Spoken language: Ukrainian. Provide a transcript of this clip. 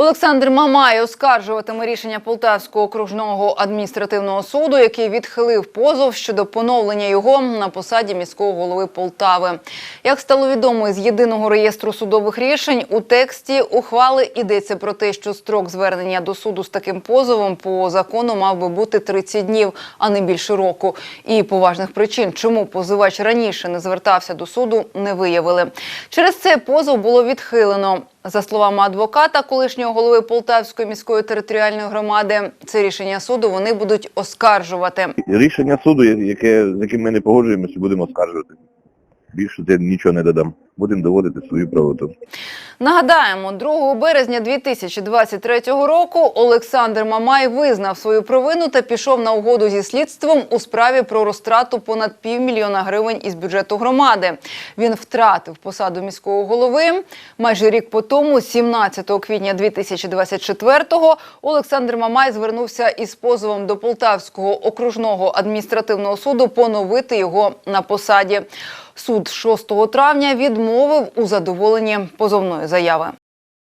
Олександр Мамай оскаржуватиме рішення Полтавського окружного адміністративного суду, який відхилив позов щодо поновлення його на посаді міського голови Полтави. Як стало відомо із єдиного реєстру судових рішень, у тексті ухвали йдеться про те, що строк звернення до суду з таким позовом по закону мав би бути 30 днів, а не більше року. І поважних причин, чому позивач раніше не звертався до суду, не виявили. Через це позов було відхилено. За словами адвоката, колишнього голови Полтавської міської територіальної громади, це рішення суду вони будуть оскаржувати. Рішення суду, яке, з яким ми не погоджуємося, будемо оскаржувати. Більше я нічого не додам. Будемо доводити свою правоту. Нагадаємо, 2 березня 2023 року Олександр Мамай визнав свою провину та пішов на угоду зі слідством у справі про розтрату понад півмільйона гривень із бюджету громади. Він втратив посаду міського голови. Майже рік по тому, 17 квітня 2024-го, Олександр Мамай звернувся із позовом до Полтавського окружного адміністративного суду поновити його на посаді. Суд 6 травня відмовив у задоволенні позовної заяви.